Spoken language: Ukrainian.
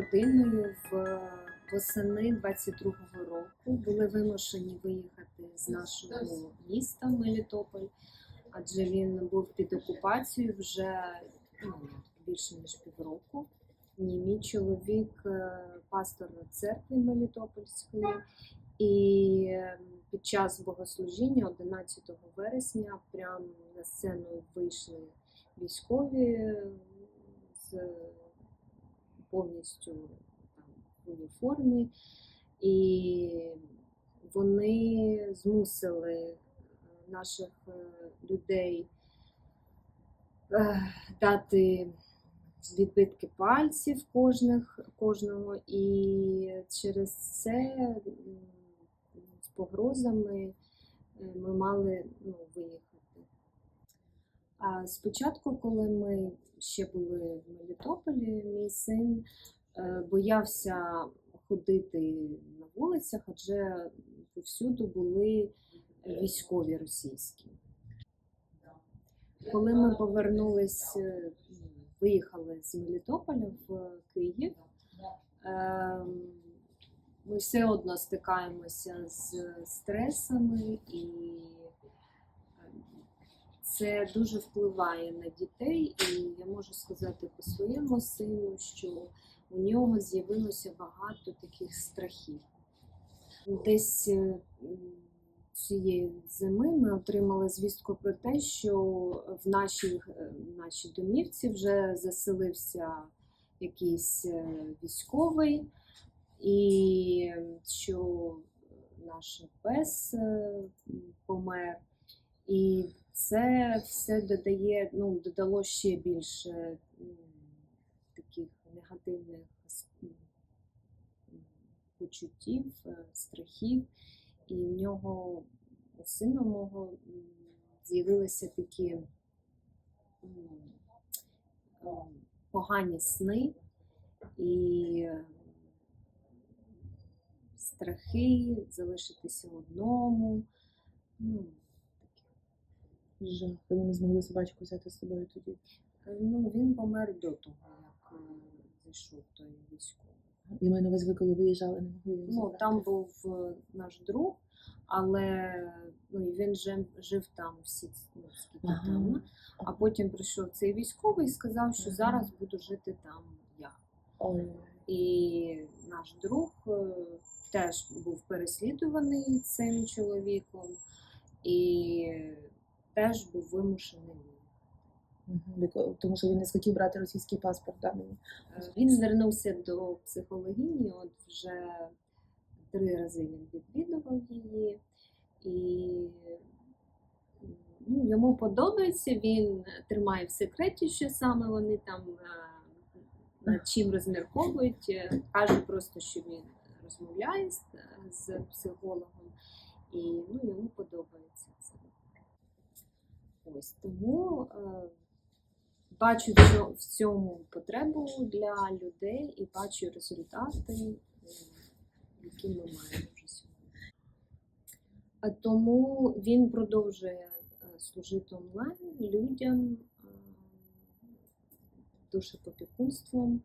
Родиною в восени 22-го року були вимушені виїхати з нашого міста Мелітополь, адже він був під окупацією вже ну, більше ніж півроку. Ні, мій чоловік е, пастор церкви Мелітопольської, і е, під час богослужіння 11 вересня прямо на сцену вийшли військові повністю в уніформі, і вони змусили наших е, людей е, дати відбитки пальців кожних, кожного, і через це з погрозами е, ми мали ну, виїхати. А спочатку, коли ми ще були в Мелітополі, мій син е, боявся ходити на вулицях, адже повсюду були військові російські. Коли ми повернулись, е, виїхали з Мелітополя в Київ, е, ми все одно стикаємося з стресами і це дуже впливає на дітей, і я можу сказати по своєму сину, що у нього з'явилося багато таких страхів. Десь е, цієї зими ми отримали звістку про те, що в нашій, е, нашій домівці вже заселився якийсь е, військовий, і що наш пес помер. І це все додає, ну, додало ще більше таких негативних почуттів, е, страхів. І в нього у сина мого з'явилися такі ем, погані сни і е, страхи залишитися одному. Жах. Ви не змогли собачку взяти з собою тоді. Ну, він помер до того, як е, зайшов той військовий. І маю на увазі, ви коли виїжджали, не могли його Ну, забрати. там був е, наш друг, але ну, він жив, жив там всі ну, скільки Ага. там. А потім прийшов цей військовий і сказав, що Ага. зараз буду жити там я. Ой. І наш друг е, теж був переслідуваний цим чоловіком і теж був вимушений. Тому що він не схотів брати російський паспорт, да, мені. Е, Він звернувся до психологині, от вже три рази він відвідував її, і ну, йому подобається, він тримає в секреті, що саме вони там е, над чим розмірковують. Е, Каже просто, що він розмовляє з, з психологом, і ну, йому подобається це. Ось тому. е, бачу в цьому потребу для людей і бачу результати, які ми маємо вже сьогодні. Тому він продовжує е, служити онлайн людям, е, душепопікунством.